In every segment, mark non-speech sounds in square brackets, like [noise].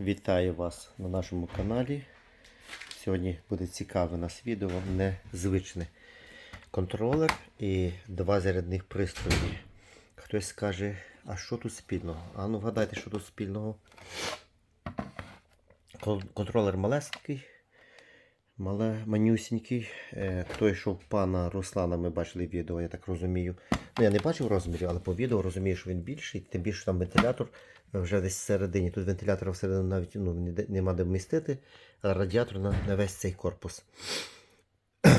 Вітаю вас на нашому каналі. Сьогодні буде цікаве нас відео, незвичне. Контролер і два зарядних пристрої. Хтось скаже, а що тут спільного? А ну вгадайте, що тут спільного. Контролер малесенький, мале, манюсінький. Е, той, що в пана Руслана, ми бачили відео, я так розумію. Ну, я не бачив розмірів, але по відео розумію, що він більший, тим більше там вентилятор вже десь всередині. Тут вентилятора всередину навіть ну, нема де вмістити, а радіатор на, на весь цей корпус. [clears throat]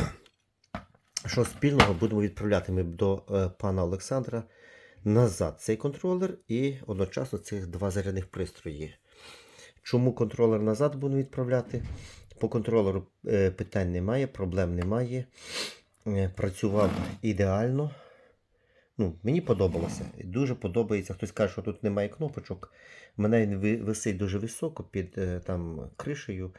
Що спільного будемо відправляти ми до е, пана Олександра назад цей контролер і одночасно цих два зарядних пристрої. Чому контролер назад будемо відправляти? По контролеру е, питань немає, проблем немає. Е, працював ідеально. Ну, мені подобалося. Дуже подобається. Хтось каже, що тут немає кнопочок. Мене він висить дуже високо під е, там, кришею.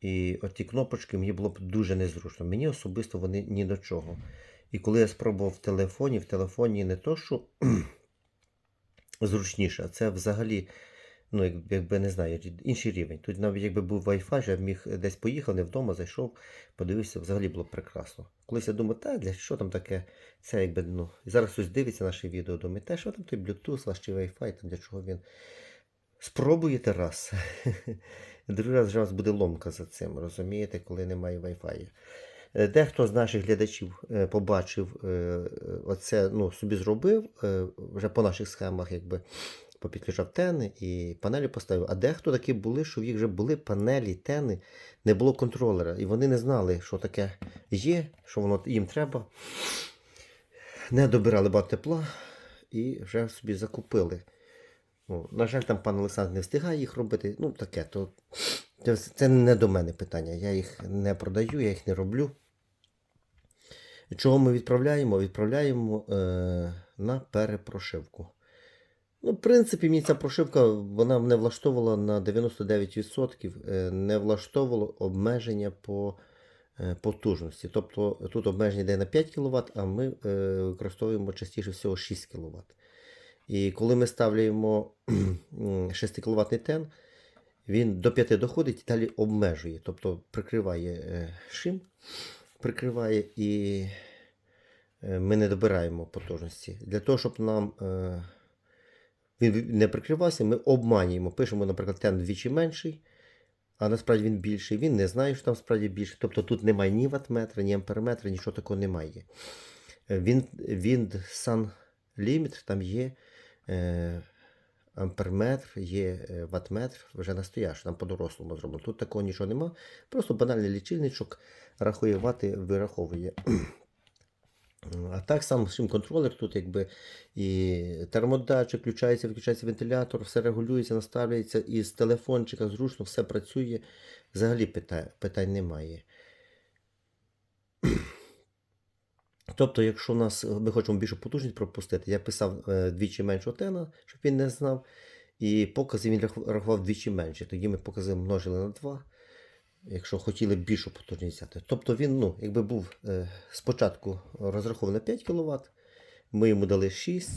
І оті кнопочки мені було б дуже незручно. Мені особисто вони ні до чого. І коли я спробував в телефоні, в телефоні не то, що [clears throat] зручніше, а це взагалі, ну, якби не знаю, інший рівень. Тут навіть якби був Wi-Fi, я міг десь поїхав, не вдома, зайшов, подивився, взагалі було б прекрасно. Колись я думаю, та для що там таке? Це якби, ну, зараз хтось дивиться наше відео, думає, та що там той Bluetooth ваш чи Wi-Fi, там для чого він. Спробуєте раз. [laughs] Другий раз вже вас буде ломка за цим, розумієте, коли немає Wi-Fi. Е, Дехто з наших глядачів е, побачив е, е, оце, ну, собі зробив е, вже по наших схемах, якби попідключав тени і панелі поставив. А дехто такі були, що в їх вже були панелі, тени, не було контролера. І вони не знали, що таке є, що воно їм треба. Не добирали багато тепла і вже собі закупили. Ну, на жаль, там пан Олександр не встигає їх робити. Ну, таке, то це, не до мене питання. Я їх не продаю, я їх не роблю. Чого ми відправляємо? Відправляємо е, на перепрошивку. Ну, в принципі, мені ця прошивка вона мене влаштовувала на 99%, е, не влаштовувало обмеження по е, потужності. Тобто тут обмеження йде на 5 кВт, а ми е, використовуємо частіше всього 6 кВт. І коли ми ставляємо 6 [clears throat] кВт тен, він до 5 доходить і далі обмежує, тобто прикриває шим, прикриває і ми не добираємо потужності. Для того, щоб нам він не прикривався, ми обманюємо. Пишемо, наприклад, тен вдвічі менший, а насправді він більший. Він не знає, що там справді більше. Тобто тут немає ні ватметра, ні амперметра, нічого такого немає. Е, Він, він Sun Limit, там є е, амперметр, є е, ватметр, вже настоящий, там по-дорослому зроблено. Тут такого нічого нема. Просто банальний лічильничок рахує вати, вираховує. А так сам сим контролер тут якби і термодатчик, включається, виключається вентилятор, все регулюється, наставляється, і з телефончика зручно все працює. Взагалі питань, питань немає. [clears throat] Тобто, якщо нас ми хочемо більшу потужність пропустити, я писав е, двічі менше тена, щоб він не знав. І покази він рахував двічі менше. Тоді ми покази множили на 2, якщо хотіли б більшу потужність взяти. Тобто він ну, якби був е, спочатку розрахований 5 кВт, ми йому дали 6.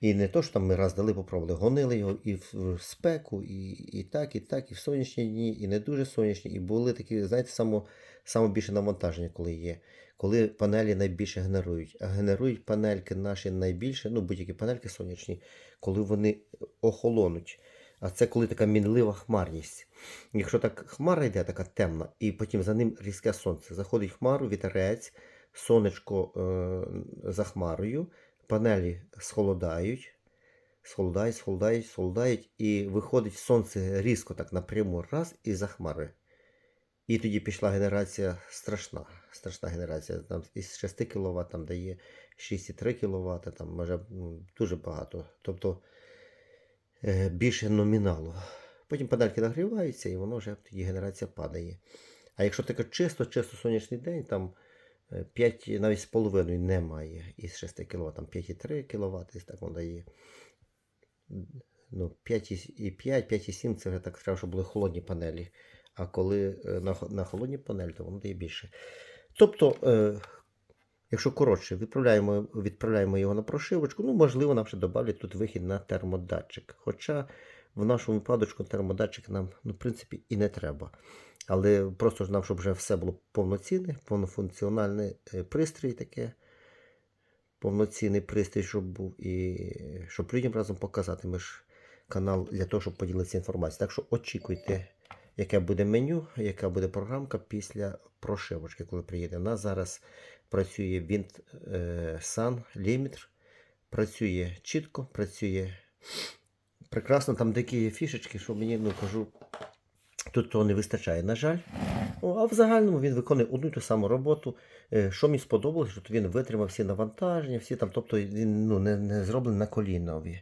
І не то, що там ми раз дали, попробували, гонили його і в спеку, і, і так, і так, і в сонячні дні, і не дуже сонячні. І були такі, знаєте, само, само більше навантаження, коли є. Коли панелі найбільше генерують. А генерують панельки наші найбільше, ну будь-які панельки сонячні, коли вони охолонуть. А це коли така мінлива хмарність. Якщо так хмара йде, така темна, і потім за ним різке сонце. Заходить хмару, вітерець, сонечко е, за хмарою, панелі схолодають, схолодають, схолодають, схолодають, і виходить сонце різко так напряму, раз і за хмари. І тоді пішла генерація страшна. Страшна генерація. Там із 6 кВт там дає 6,3 кВт, там може дуже багато. Тобто більше номіналу. Потім панельки нагріваються і воно вже тоді генерація падає. А якщо таке чисто, чисто сонячний день, там е, 5 навіть з половиною немає із 6 кВт, там 5,3 кВт, так воно дає. Ну, 5,5, 5,7 це вже так треба, щоб були холодні панелі. А коли е, на, на холодні панелі, то воно дає більше. Тобто, е, якщо коротше, відправляємо, відправляємо його на прошивочку, ну, можливо, нам ще додавлять тут вихід на термодатчик. Хоча в нашому випадочку термодатчик нам, ну, в принципі, і не треба. Але просто ж нам, щоб вже все було повноцінне, повнофункціональний е, пристрій таке, повноцінний пристрій, щоб був, і щоб людям разом показати. Ми ж канал для того, щоб поділитися інформацією. Так що очікуйте, яке буде меню, яка буде програмка після прошивочки, коли приїде. У нас зараз працює Wind е, Sun Limiter, працює чітко, працює прекрасно. Там є фішечки, що мені ну, кажу, тут того не вистачає. На жаль. Ну, а в загальному він виконує одну ту саму роботу. Е, Що мені сподобалось, що він витримав всі навантаження, всі там, тобто він ну, не, не зроблений на колінові.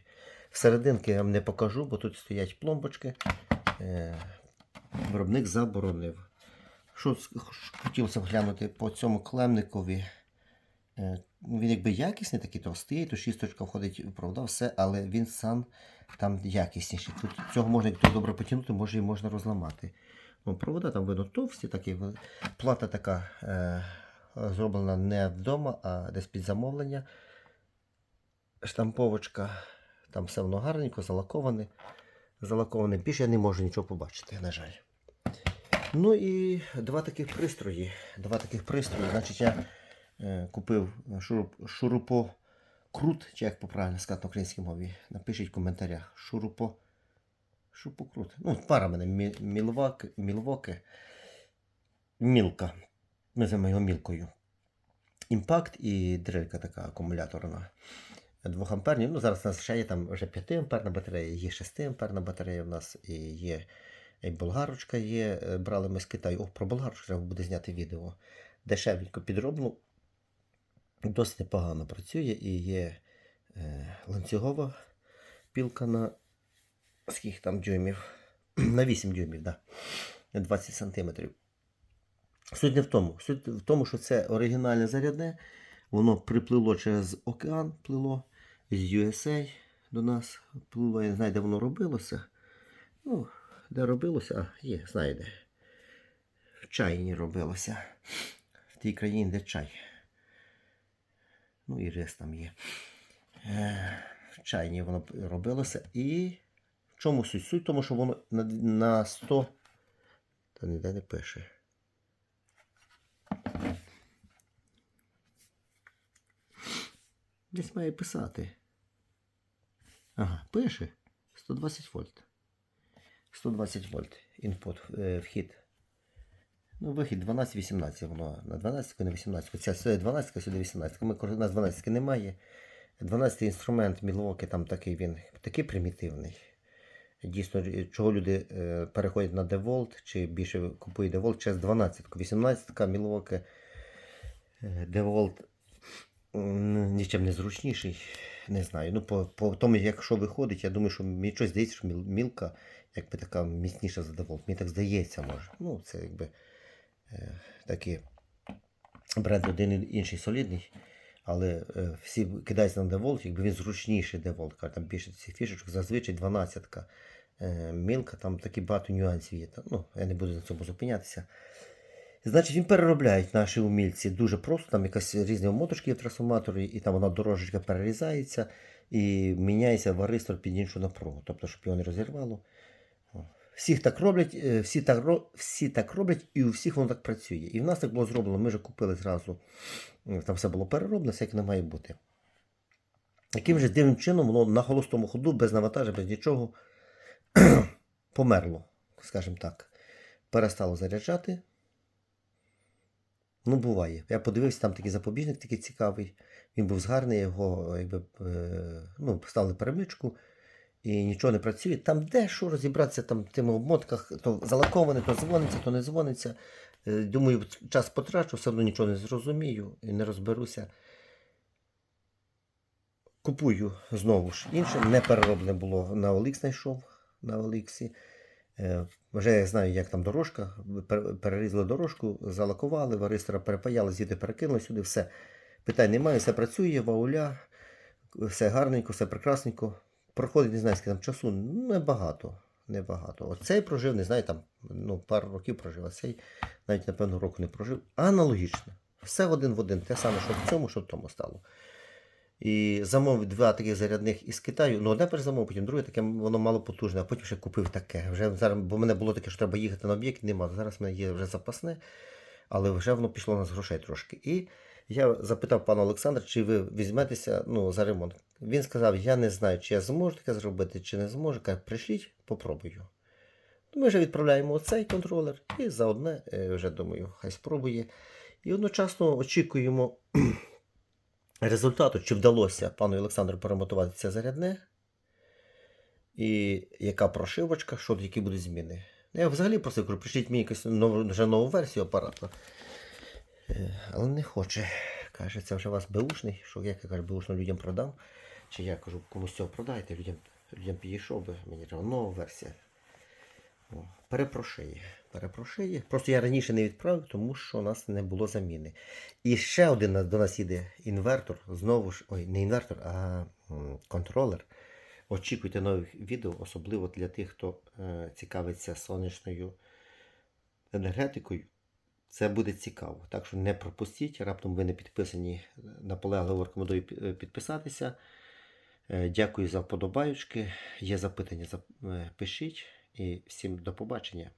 Всерединки я вам не покажу, бо тут стоять пломбочки. Виробник заборонив. Що хотілося б глянути по цьому клемникові. Е, Він якби якісний, такий товстий, то шісточка входить в провода, все, але він сам там якісніший. Тут цього можна, як добре потягнути, може і можна розламати. Ну, провода там видно товсті, такі, плата така е, зроблена не вдома, а десь під замовлення. Штамповочка, там все воно гарненько, залаковане. Залаковане більше я не можу нічого побачити, на жаль. Ну і два таких пристрої. Два таких пристрої. Значить, я е, купив шуруп, шурупокрут, чи як правильно сказати на українській мові. Напишіть в коментарях. Шурупо. Шурупокрут. Ну, пара мене Мі- Мілвак, Мілвоки. Мілка. Ми називаємо його мілкою. Імпакт і дрелька така акумуляторна. 2 амперні. Ну, зараз у нас ще є там вже 5 амперна батарея, є 6 амперна батарея в нас і є болгарочка є. е, Брали ми з Китаю. О, про болгарочку треба буде зняти відео. Дешевенько підроблено. Досить непогано працює і є е, ланцюгова пілка на скільки там дюймів? [clears throat] на 8 дюймів. Да. 20 сантиметрів. Суть не в тому. Суть в тому, що це оригінальне зарядне. Воно приплило через океан, плило з USA до нас. Плило, я не знаю, де воно робилося. Ну, де робилося, а є, знаю де. В чайні робилося. В тій країні, де чай. Ну і рис там є. Е, В чайні воно робилося. І в чому суть? Суть тому, що воно на 100. Та ніде не пише. Десь має писати. Ага, пише. 120 вольт. 120 вольт інпут е, вхід. Ну, вихід 12-18, воно на 12, на 18. Ця сюди 12, сюди 18. Ми, у нас 12 немає. 12 інструмент Milwaukee там такий він такий примітивний. Дійсно, чого люди е, переходять на DeWalt, чи більше купують DeWalt через 12. 18 Milwaukee е, DeWalt нічим не зручніший. Не знаю. Ну, по, по тому, якщо виходить, я думаю, що мені щось здається, що мілка якби така міцніша за DeWalt. Мені так здається, може. Ну, це якби е, такі бренд один інший солідний. Але е, всі кидаються на DeWalt, якби він зручніший. Каже, Там більше цих фішечок, зазвичай 12-ка. Е, мілка, там такі багато нюансів є. Ну, я не буду на цьому зупинятися. Значить, він переробляють наші умільці дуже просто. Там якась різні моточки є в трансформаторі, і там вона дорожечка перерізається і міняється варистор під іншу напругу. Тобто, щоб його не розірвало. Всіх так роблять, е, всі так, всі так роблять, і у всіх воно так працює. І в нас так було зроблено. Ми вже купили зразу. Там все було перероблено, все як не має бути. Яким же дивним чином воно на холостому ходу, без навантаження, без нічого [clears throat] померло, скажімо так. Перестало заряджати. Ну, буває. Я подивився, там такий запобіжник такий цікавий. Він був згарний, його якби, е, ну, поставили перемичку і нічого не працює. Там де що розібратися там в тими обмотках, то залаковане, то дзвониться, то не дзвониться. Е, Думаю, час потрачу, все одно нічого не зрозумію і не розберуся. Купую знову ж інше, не перероблене було на OLX знайшов на OLX. Е, Вже я знаю, як там дорожка. Перерізали дорожку, залакували, варистора перепаяли, звідти перекинули сюди, все. Питань немає, все працює, вауля, все гарненько, все прекрасненько. Проходить, не знаю, скільки там часу, ну, небагато. Небагато. Оцей прожив, не знаю, там ну, пару років прожив, а цей навіть, напевно, року не прожив. Аналогічно. Все один в один. Те саме, що в цьому, що в тому стало. І замовив два таких зарядних із Китаю. Ну, одне перезамовив, потім друге таке воно мало потужне, а потім ще купив таке. Вже зараз, бо в мене було таке, що треба їхати на об'єкт, нема. Зараз в мене є вже запасне, але вже воно пішло на грошей трошки. І я запитав пана Олександра, чи ви візьметеся ну, за ремонт. Він сказав: я не знаю, чи я зможу таке зробити, чи не зможу. Каже, прийшліть, попробую. Ну, Ми вже відправляємо цей контролер і заодне, е, вже думаю, хай спробує. І одночасно очікуємо [clears throat] результату, чи вдалося пану Олександру перемотувати це зарядне, і яка прошивочка, що які будуть зміни. Ну, Я взагалі просив, кажу, пришліть мені якусь нову, вже нову версію апарату. Е, Але не хоче. Каже, це вже у вас беушний, що як я кажу, беушно людям продам. Чи я кажу, комусь цього продайте, людям, людям підійшов би, мені треба нова версія. О, перепрошиє. Просто я раніше не відправив, тому що у нас не було заміни. І ще один до нас іде інвертор. Знову ж, ой, не інвертор, а контролер. Очікуйте нових відео, особливо для тих, хто е, цікавиться сонячною енергетикою. Це буде цікаво. Так що не пропустіть. Раптом ви не підписані. Наполегливо рекомендую е, підписатися. Е, Дякую за вподобаючки. Є запитання, е, пишіть. І всім до побачення.